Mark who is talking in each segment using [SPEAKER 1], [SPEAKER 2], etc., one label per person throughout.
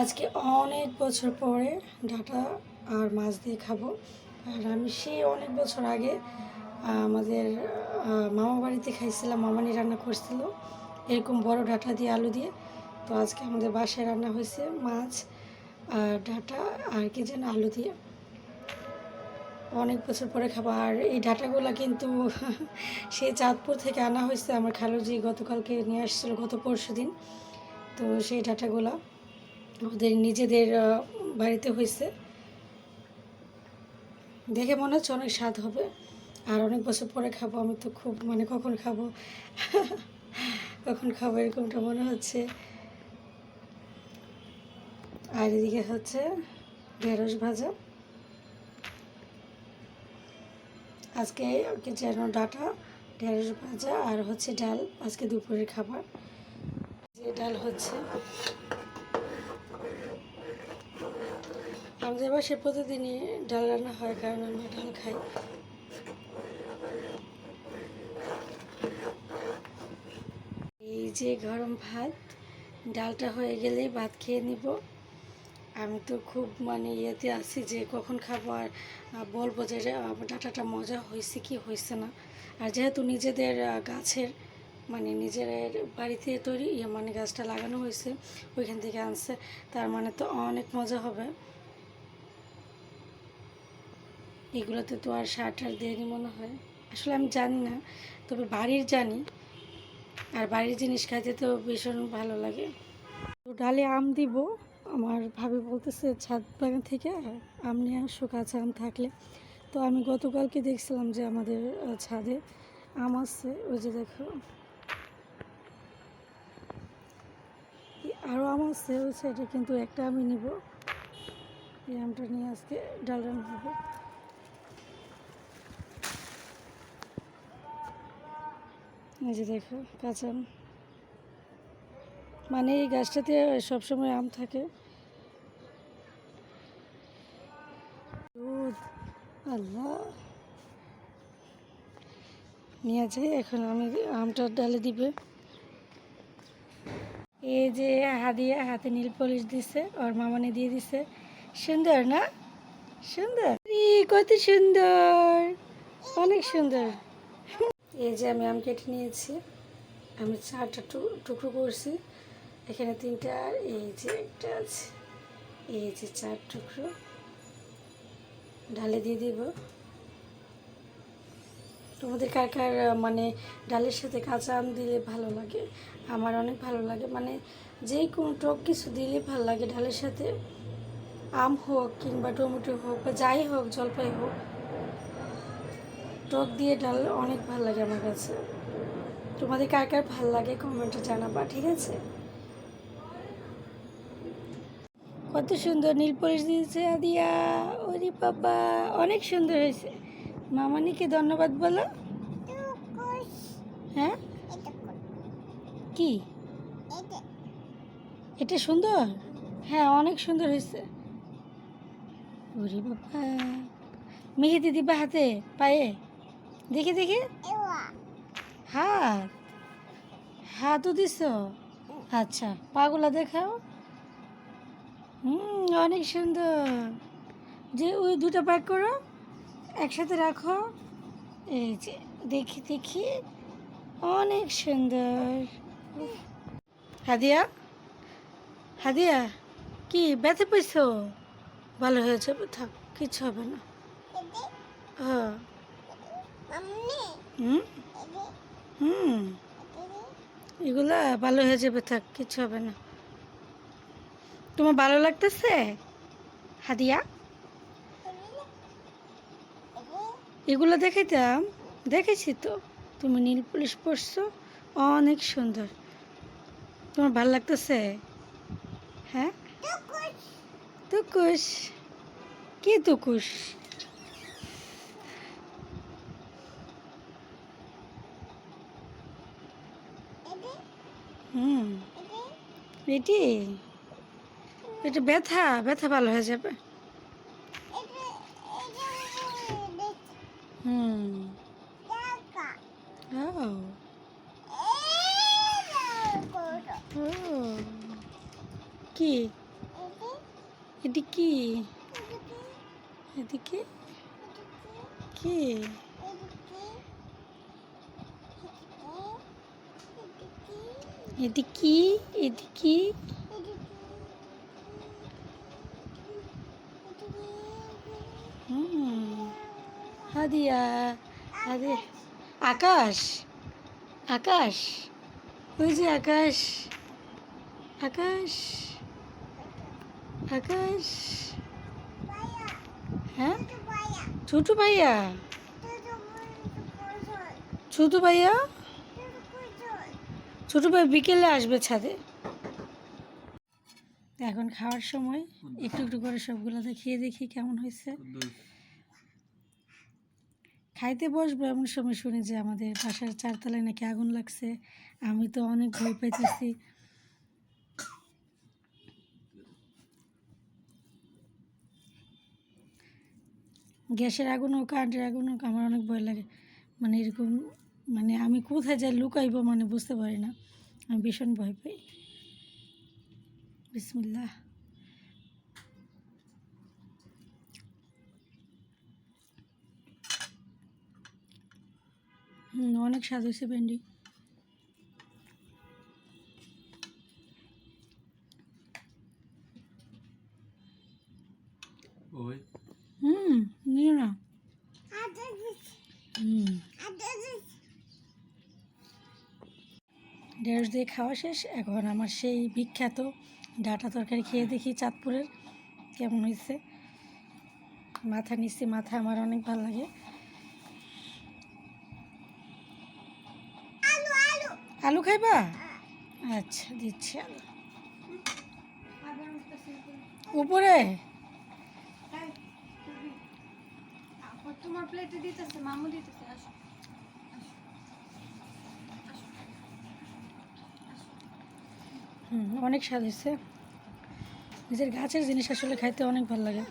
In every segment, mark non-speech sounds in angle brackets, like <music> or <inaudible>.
[SPEAKER 1] আজকে অনেক বছর পরে ডাটা আর মাছ দিয়ে খাব। আর আমি সেই অনেক বছর আগে আমাদের মামা বাড়িতে খাইছিলাম, মামানি রান্না করছিল এরকম বড় ডাটা দিয়ে আলু দিয়ে। তো আজকে আমাদের বাসায় রান্না হয়েছে মাছ আর ডাটা আর কি যেন আলু দিয়ে। অনেক বছর পরে খাব। আর এই ডাটাগুলো কিন্তু <laughs> সেই চাঁদপুর থেকে আনা হয়েছে। আমার খালুজি গতকালকে নিয়ে আসছিল গত পরশু দিন তো সেই ডাটাগুলো ওদের নিজেদের বাড়িতে হয়েছে। দেখে মনে হচ্ছে অনেক স্বাদ হবে। আর অনেক বছর পরে খাব, আমি তো খুব মানে কখন খাব? <laughs> কখন খাব এরকমটা মনে হচ্ছে। আর এদিকে হচ্ছে ঢেঁড়স ভাজা। আজকে যেন ডাটা, ঢেঁড়স ভাজা আর হচ্ছে ডাল। আজকে দুপুরের খাবার। যে ডাল হচ্ছে আমাদের বাসায় প্রতিদিনই ডাল রান্না হয়, কারণ আমরা ডাল খাই। এই যে গরম ভাত, ডালটা হয়ে গেলেই ভাত খেয়ে নিব। আমি তো খুব মানে ইয়েতে আছি যে কখন খাব আর বলব যে ডাটাটা মজা হয়েছে কি হয়েছে না। আর যেহেতু নিজেদের গাছের মানে নিজের বাড়িতে তৈরি ইয়ে মানে গাছটা লাগানো হয়েছে, ওইখান থেকে আনছে, তার মানে তো অনেক মজা হবে। এগুলোতে তো আর সার টার দেয়নি মনে হয়। আসলে আমি জানি না, তবে বাড়ির জানি। আর বাড়ির জিনিস খাইতে তো ভীষণ ভালো লাগে। তো ডালে আম দিব, আমার ভাবি বলতেছে ছাদ বাগান থেকে আম নিয়ে আসো, কাঁচা আম থাকলে। তো আমি গতকালকে দেখছিলাম যে আমাদের ছাদে আম আছে, ওই যে দেখো। আরও আম আছে, ওই সাইডে কিন্তু একটা আমি নিব। এই আমটা নিয়ে আজকে ডাল রান্না হবে। এই যে দেখো, কাঁচা আম। মানে এই গাছটাতে সবসময় আম থাকে। আল্লাহ। নিয়ে এখন আমি আমটা ডালে দিবে। এই যে হাদিয়া হাতে নীল পলিশ দিছে, ওর মামানে দিয়ে দিছে। সুন্দর না? সুন্দর? কত সুন্দর। অনেক সুন্দর। এই যে আমি আম কেটে নিয়েছি। আমি চারটা টুকরো করছি। এখানে তিনটা, এই যে একটা আছে। এই যে চার টুকরো। ডালে দিয়ে দিব। তোমাদের কার কার মানে ডালের সাথে কাঁচা আম দিলে ভালো লাগে? আমার অনেক ভালো লাগে। মানে যে কোনো টক কিছু দিলে ভালো লাগে। ডালের সাথে আম হোক কিংবা টমেটো হোক বা যাই হোক, জলপাই হোক। টক দিয়ে ডাল অনেক ভালো লাগে আমার কাছে। তোমাদের কার কার ভালো লাগে কমেন্টে জানাবা, ঠিক আছে? কত সুন্দর নীল পলিশ দিয়েছে আদিয়া। ওরে বাবা, অনেক সুন্দর হয়েছে। মামানিকে ধন্যবাদ বলো। হ্যাঁ? কি? এটা সুন্দর? হ্যাঁ অনেক সুন্দর হয়েছে। ওরে বাবা। মেহেদি দিবা হাতে, পায়ে? দেখি দেখি। হাত। হাতও দিছ? আচ্ছা পাগুলা দেখাও। হুম অনেক সুন্দর। যে ওই দুটো প্যাক করো একসাথে রাখো। এই যে দেখি দেখি। অনেক সুন্দর। হাদিয়া? হাদিয়া কি ব্যথা পেয়েছ ভালো হয়েছে থাক কিছু হবে না। হ্যাঁ। হুম? হুম। এগুলা ভালো হয়ে যাবে থাক কিছু হবে না। তোমার ভালো লাগতেছে? হাদিয়া? এগুলো দেখাইতাম। দেখেছি তো। তুমি নীল পুলিশ পরছো। অনেক সুন্দর। তোমার ভালো লাগতেছে? হ্যাঁ? তুকুশ? কি তুকুশ? হুম এটি এটা ব্যথা ব্যথা ভালো হয়ে যাবে। হুম। ও। ও কি? এটি কি? কি? এটি কি এটি কি হুম হাদিয়া। আকাশ আকাশ। ওই যে আকাশ আকাশ আকাশ। হ্যাঁ? ছোট ভাইয়া। ছোট ভাইয়া? ছোট ভাই বিকেলে আসবে ছাদে। এখন খাওয়ার সময়, একটু একটু করে সবগুলোতে খেয়ে দেখি কেমন হয়েছে। খাইতে বসবো এমন সময় শুনি যে আমাদের বাসার চারতলায় নাকি আগুন লাগছে। আমি তো অনেক ভয় পাইতেছি। গ্যাসের আগুন হোক, কারেন্টের আগুন হোক, আমার অনেক ভয় লাগে। মানে এরকম মানে আমি কোথায় যাই লুকাইবো মানে বুঝতে পারি না। আমি ভীষণ ভয় পাই। বিসমিল্লাহ। অনেক স্বাদ হয়েছে ভেন্ডি।
[SPEAKER 2] ওই
[SPEAKER 1] হুম নিও না হুম ঢেঁড়স দিয়ে খাওয়া শেষ। এখন আমার সেই বিখ্যাত ডাটা তরকারি খেয়ে দেখি চাঁদপুরের কেমন হয়েছে মাথা নিচ্ছি মাথা আমার অনেক ভালো লাগে। আলু খাইবা? আচ্ছা দিচ্ছি আলু। উপরে?
[SPEAKER 3] তোমার প্লেটে দিতেছে মামু দিতেছে আসো।
[SPEAKER 1] অনেক স্বাদ হয়েছে। নিজের গাছের জিনিস আসলে খাইতে অনেক ভালো লাগে।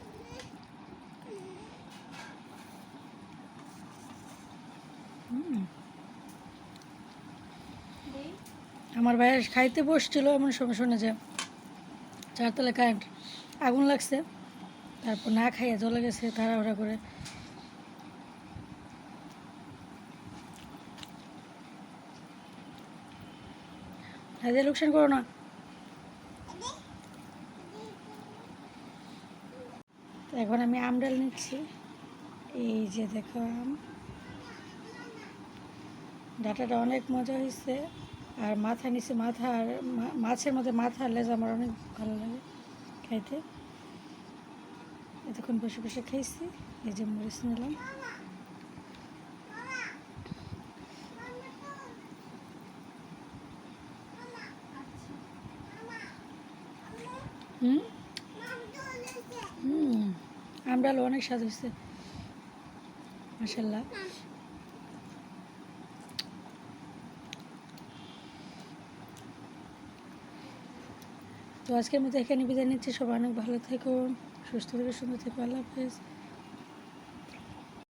[SPEAKER 1] আমার ভাইয়ের খাইতে বসছিল এমন সময় শুনে যে চারতলা কারেন্ট, আগুন লাগছে। তারপর না খাইয়ে চলে গেছে তাড়াহুড়া করে। লোকসান করো না। তো এখন আমি আমডাল নিচ্ছি। এই যে দেখো আম। ডাটাটা অনেক মজা হয়েছে আর মাথা নিচে মাথা আর মাছের মধ্যে মাথা লেজ আমার অনেক ভালো লাগে খাইতে। এতক্ষণ বসে বসে খেয়েছি এই যে মরিচ নিলাম। হুম? আমডাল অনেক স্বাদ হয়েছে। মাসাল্লাহ তো আজকের মতো এখানে বিদায় নিচ্ছি। সবাই অনেক ভালো থেকো, সুস্থ থেকে, সুন্দর থেকো। আল্লাহ হাফেজ।